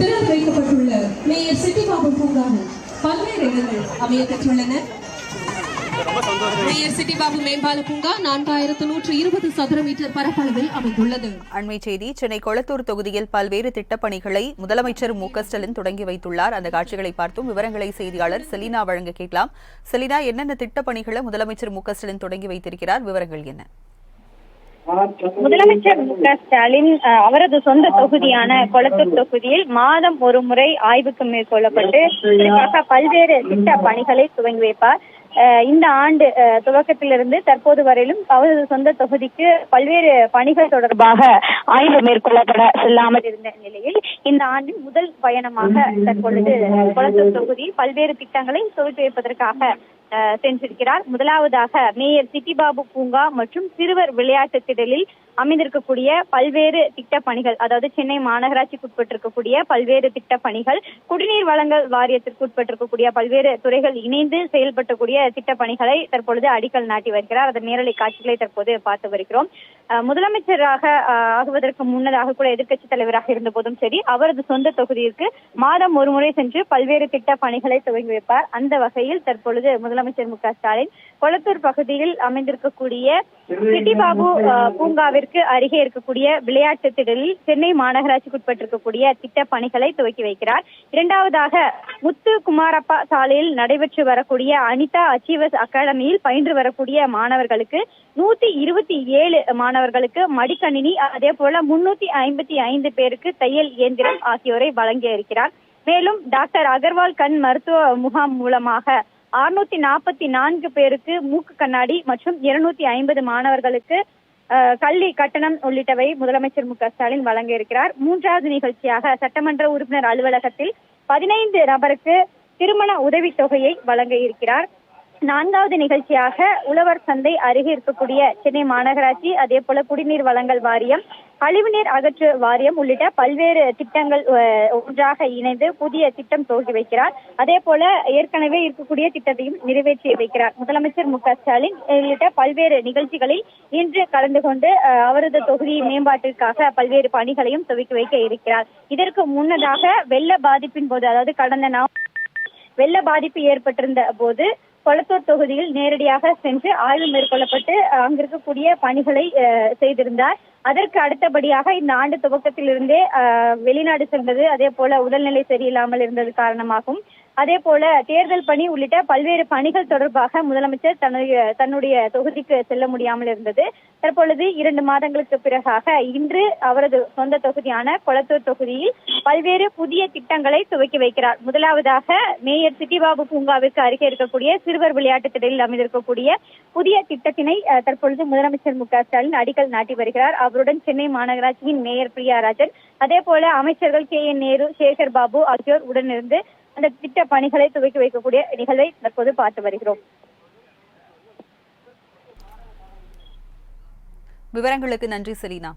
திறந்து வைக்கப்பட்டுள்ள மேயர் சிட்டிபாபு பூங்காவில் பல்வேறு இடங்கள் அமைய பெற்றுள்ளன மேயர் சிட்டிபாபு மேம்பால பூங்கா நான்காயிரத்து நூற்று இருபது சதுர மீட்டர் பரப்பளவில் அமைந்துள்ளது. அண்மை செய்தி சென்னை கொளத்தூர் தொகுதியில் பல்வேறு திட்டப்பணிகளை முதலமைச்சர் மு ஸ்டாலின் தொடங்கி வைத்துள்ளார். அந்த காட்சிகளை பார்த்தும் விவரங்களை செய்தியாளர் செலினா வழங்க கேட்கலாம். செலினா என்னென்ன திட்டப்பணிகளை முதலமைச்சர் மு ஸ்டாலின் தொடங்கி வைத்திருக்கிறார்? விவரங்கள் என்ன? முதலமைச்சர் மு க ஸ்டாலின் அவரது சொந்த தொகுதியான கொளத்தூர் தொகுதியில் மாதம் ஒரு முறை ஆய்வுக்கு மேற்கொள்ளப்பட்டு இதற்காக பல்வேறு திட்ட பணிகளை துவங்கி வைப்பார். அஹ், இந்த ஆண்டு அஹ், துவக்கத்திலிருந்து தற்போது வரையிலும் அவரது சொந்த தொகுதிக்கு பல்வேறு பணிகள் தொடர்பாக ஆய்வு மேற்கொள்ளப்பட செல்லாமல் இருந்த நிலையில் இந்த ஆண்டின் முதல் பயணமாக தற்பொழுது கொளத்தூர் தொகுதி பல்வேறு திட்டங்களை துவக்கி வைப்பதற்காக சென்றிருக்கிறார். முதலாவதாக மேயர் சிட்டிபாபு பூங்கா மற்றும் சிறுவர் விளையாட்டு திடலில் அமைந்திருக்கக்கூடிய பல்வேறு திட்ட பணிகள் அதாவது சென்னை மாநகராட்சிக்கு உட்பட்டிருக்கக்கூடிய பல்வேறு திட்ட பணிகள் குடிநீர் வழங்கல் வாரியத்திற்கு உட்பட்டிருக்கக்கூடிய பல்வேறு துறைகள் இணைந்து செயல்பட்டக்கூடிய திட்ட பணிகளை தற்பொழுது அடிக்கல் நாட்டி வருகிறார். அதன் நேரலை காட்சிகளை தற்போது பார்த்து வருகிறோம். அஹ், முதலமைச்சராக ஆகுவதற்கு முன்னதாக கூட எதிர்க்கட்சி தலைவராக இருந்த போதும் சரி அவரது சொந்த தொகுதியிற்கு மாதம் ஒரு முறை சென்று பல்வேறு திட்ட பணிகளை துவங்கி வைப்பார். அந்த வகையில் தற்பொழுது முதலமைச்சர் முதலமைச்சர் மு க ஸ்டாலின் கொளத்தூர் பகுதியில் அமைந்திருக்கக்கூடிய சிட்டிபாபு பூங்காவிற்கு அருகே இருக்கக்கூடிய விளையாட்டு திடலில் சென்னை மாநகராட்சிக்குட்பட்டிருக்கக்கூடிய திட்ட பணிகளை துவக்கி வைக்கிறார். இரண்டாவதாக முத்து குமாரப்பா சாலையில் நடைபெற்று வரக்கூடிய அனிதா அச்சீவர்ஸ் அகாடமியில் பயின்று வரக்கூடிய மாணவர்களுக்கு நூத்தி இருபத்தி ஏழு மாணவர்களுக்கு மடிக்கணினி அதே போல முன்னூத்தி ஐம்பத்தி ஐந்து பேருக்கு தையல் இயந்திரம் ஆகியோரை வழங்கி இருக்கிறார் மேலும் டாக்டர் அகர்வால் கண் மருத்துவ முகாம் மூலமாக அறுநூத்தி நாற்பத்தி நான்கு பேருக்கு மூக்கு கண்ணாடி மற்றும் இருநூத்தி ஐம்பது மாணவர்களுக்கு கல்வி கட்டணம் உள்ளிட்டவை முதலமைச்சர் மு க ஸ்டாலின் வழங்க இருக்கிறார். மூன்றாவது நிகழ்ச்சியாக சட்டமன்ற உறுப்பினர் அலுவலகத்தில் பதினைந்து நபருக்கு திருமண உதவித்தொகையை வழங்க இருக்கிறார். நான்காவது நிகழ்ச்சியாக உழவர் சந்தை அருகே இருக்கக்கூடிய சென்னை மாநகராட்சி அதே போல குடிநீர் வழங்கல் வாரியம் கழிவுநீர் அகற்று வாரியம் உள்ளிட்ட பல்வேறு திட்டங்கள் அஹ், ஒன்றாக இணைந்து புதிய திட்டம் துவக்கி வைக்கிறார். அதே போல ஏற்கனவே இருக்கக்கூடிய திட்டத்தையும் நிறைவேற்றி வைக்கிறார். முதலமைச்சர் மு க ஸ்டாலின் உள்ளிட்ட பல்வேறு நிகழ்ச்சிகளில் இன்று கலந்து கொண்டு அஹ், அவரது தொகுதி மேம்பாட்டிற்காக பல்வேறு பணிகளையும் துவக்கி வைக்க இருக்கிறார். இதற்கு முன்னதாக வெள்ள பாதிப்பின் போது அதாவது கடந்த நா வெள்ள பாதிப்பு ஏற்பட்டிருந்த போது கொளத்தூர் தொகுதியில் நேரடியாக சென்று ஆய்வு மேற்கொள்ளப்பட்டு அங்கிருக்கக்கூடிய பணிகளை அஹ், செய்திருந்தார். அதற்கு அடுத்தபடியாக இந்த ஆண்டு துவக்கத்திலிருந்தே வெளிநாடு சென்றது அதே போல உடல்நிலை சரியில்லாமல் இருந்தது காரணமாகவும் அதே போல தேர்தல் பணி உள்ளிட்ட பல்வேறு பணிகள் தொடர்பாக முதலமைச்சர் தன்னுடைய தன்னுடைய தொகுதிக்கு செல்ல முடியாமல் இருந்தது. தற்பொழுது இரண்டு மாதங்களுக்கு பிறகாக இன்று அவரது சொந்த தொகுதியான கொளத்தூர் தொகுதியில் பல்வேறு புதிய திட்டங்களை துவக்கி வைக்கிறார். முதலாவதாக மேயர் சிட்டிபாபு பூங்காவிற்கு அருகே இருக்கக்கூடிய சிறுவர் விளையாட்டு திடலில் அமைந்திருக்கக்கூடிய புதிய திட்டத்தினை தற்பொழுது முதலமைச்சர் மு க ஸ்டாலின் அடிக்கல் நாட்டி வருகிறார். அவருடன் சென்னை மாநகராட்சியின் மேயர் பிரியா ராஜன் அதே போல அமைச்சர்கள் கே என் நேரு சேகர் பாபு ஆகியோர் உடனிருந்து அந்த திட்ட பணிகளை துவக்கி வைக்கக்கூடிய நிகழ்வை தற்போது பார்த்து வருகிறோம். விவரங்களுக்கு நன்றி செலினா.